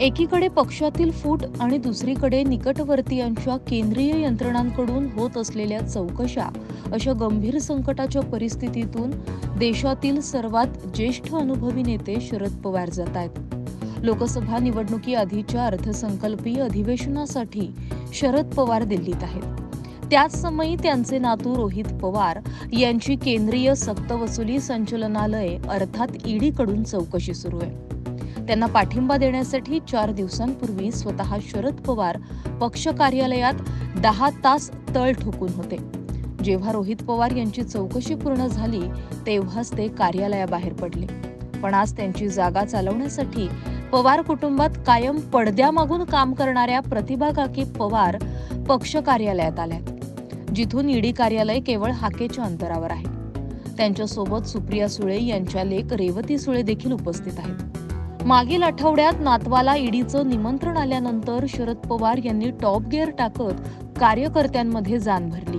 एकीकडे पक्षातील फूट आणि दुसरीकडे निकटवर्तीयांच्या केंद्रीय यंत्रणांकडून होत असलेल्या चौकशा अशा गंभीर संकटाच्या परिस्थितीतून देशातील सर्वात ज्येष्ठ अनुभवी नेते शरद पवार जात आहेत. लोकसभा निवडणुकीआधीच्या अर्थसंकल्पीय अधिवेशनासाठी शरद पवार दिल्लीत आहेत. त्याच समयी त्यांचे नातू रोहित पवार यांची केंद्रीय सक्तवसुली संचलनालय अर्थात ईडीकडून चौकशी सुरू आहे. त्यांना पाठिंबा देण्यासाठी चार दिवसांपूर्वी स्वतः शरद पवार पक्ष कार्यालयात दहा तास तळ ठोकून होते. जेव्हा रोहित पवार यांची चौकशी पूर्ण झाली तेव्हाच ते कार्यालयाबाहेर पडले. पण आज त्यांची जागा चालवण्यासाठी पवार कुटुंबात कायम पडद्यामागून काम करणाऱ्या प्रतिभा काकी पवार पक्ष कार्यालयात आल्या. जिथून ईडी कार्यालय केवळ हाकेच्या अंतरावर आहे. त्यांच्यासोबत सुप्रिया सुळे यांच्या लेख रेवती सुळे देखील उपस्थित आहेत. मागील आठवड्यात नातवाला ईडीचं निमंत्रण आल्यानंतर शरद पवार यांनी टॉप गिअर टाकत कार्यकर्त्यांमध्ये जाण भरली.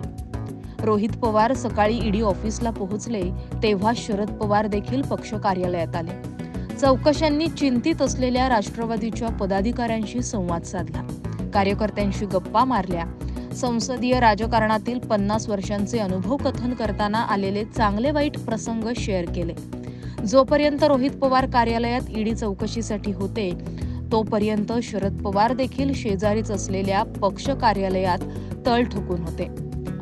रोहित पवार सकाळी ईडी ऑफिसला पोहोचले तेव्हा शरद पवार देखील पक्ष कार्यालयात आले. चौकशांनी चिंतित असलेल्या राष्ट्रवादीच्या पदाधिकाऱ्यांशी संवाद साधला. कार्यकर्त्यांशी गप्पा मारल्या. संसदीय राजकारणातील पन्नास वर्षांचे अनुभव कथन करताना आलेले चांगले वाईट प्रसंग शेअर केले. जोपर्यंत रोहित पवार कार्यालयात ईडी चौकशीसाठी होते तोपर्यंत शरद पवार देखील शेजारीच असलेल्या पक्ष कार्यालयात तळ ठोकून होते.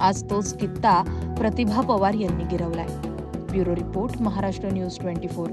आज तोच कित्ता प्रतिभा पवार यांनी गिरवलाय. Bureau report Maharashtra news twenty four.